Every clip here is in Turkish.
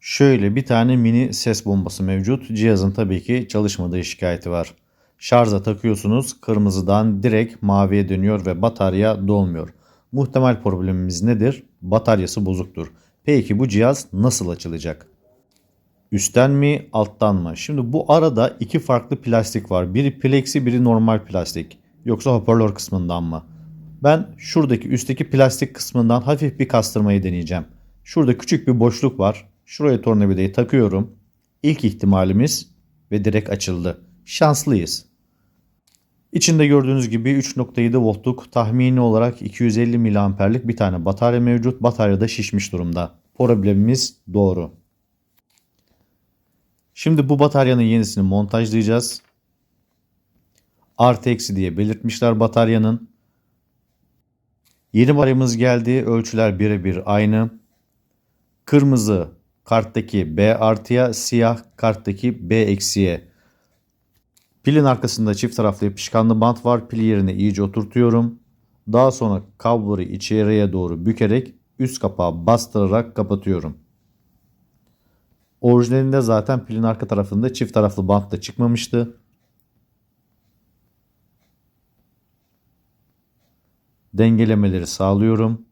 Şöyle bir tane mini ses bombası mevcut. Cihazın tabii ki çalışmadığı şikayeti var. Şarja takıyorsunuz kırmızıdan direkt maviye dönüyor ve batarya dolmuyor. Muhtemel problemimiz nedir? Bataryası bozuktur. Peki bu cihaz nasıl açılacak? Üstten mi alttan mı? Şimdi bu arada iki farklı plastik var. Biri plexi biri normal plastik. Yoksa hoparlör kısmından mı? Ben şuradaki üstteki plastik kısmından hafif bir kastırmayı deneyeceğim. Şurada küçük bir boşluk var. Şuraya tornavidayı takıyorum. İlk ihtimalimiz ve direkt açıldı. Şanslıyız. İçinde gördüğünüz gibi 3.7 voltluk tahmini olarak 250 miliamperlik bir tane batarya mevcut. Batarya da şişmiş durumda. Problemimiz doğru. Şimdi bu bataryanın yenisini montajlayacağız. Artı eksi diye belirtmişler bataryanın. Yeni bataryamız geldi. Ölçüler birebir aynı. Kırmızı karttaki B artıya, siyah karttaki B eksiye. Pilin arkasında çift taraflı yapışkanlı bant var. Pili yerine iyice oturtuyorum. Daha sonra kabloyu içeriye doğru bükerek üst kapağı bastırarak kapatıyorum. Orijinalinde zaten pilin arka tarafında çift taraflı bant da çıkmamıştı. Dengelemeleri sağlıyorum.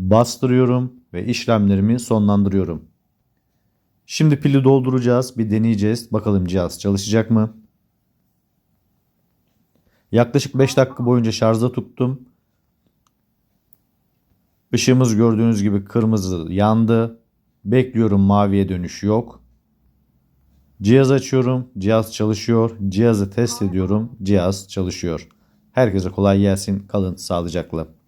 Bastırıyorum ve işlemlerimi sonlandırıyorum. Şimdi pili dolduracağız. Bir deneyeceğiz. Bakalım cihaz çalışacak mı? Yaklaşık 5 dakika boyunca şarjda tuttum. Işığımız gördüğünüz gibi kırmızı yandı. Bekliyorum maviye dönüş yok. Cihaz açıyorum. Cihaz çalışıyor. Cihazı test ediyorum. Cihaz çalışıyor. Herkese kolay gelsin. Kalın sağlıcakla.